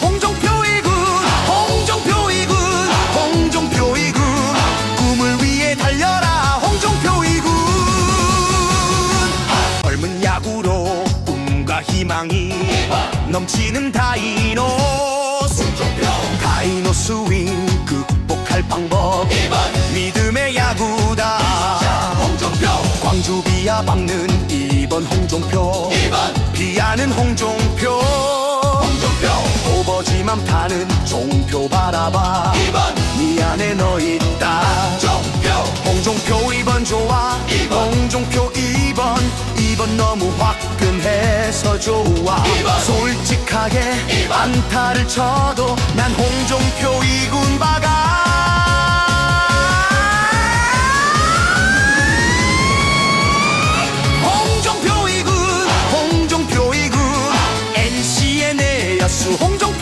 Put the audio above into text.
홍종표 이군 홍종표 이군 홍종표 이군. 꿈을 위해 달려라 홍종표 이군. 젊은 야구로 꿈과 희망이 넘치는 다이노스 다이노 스윙 극복할 방법. 믿음의 야구다. 광주 비아 박는 이번 홍종표. 비아는 홍종. 맘 타는 종표 바라봐. 2번. 네 안에 너 있다. 종표. 홍종표 2번 좋아. 2번. 홍종표 2번. 2번 너무 화끈해서 좋아. 2번. 솔직하게 2번. 안타를 쳐도 난 홍종표 이군 바가. 홍종표 이군. 홍종표 이군. NC의 내야수. 홍종표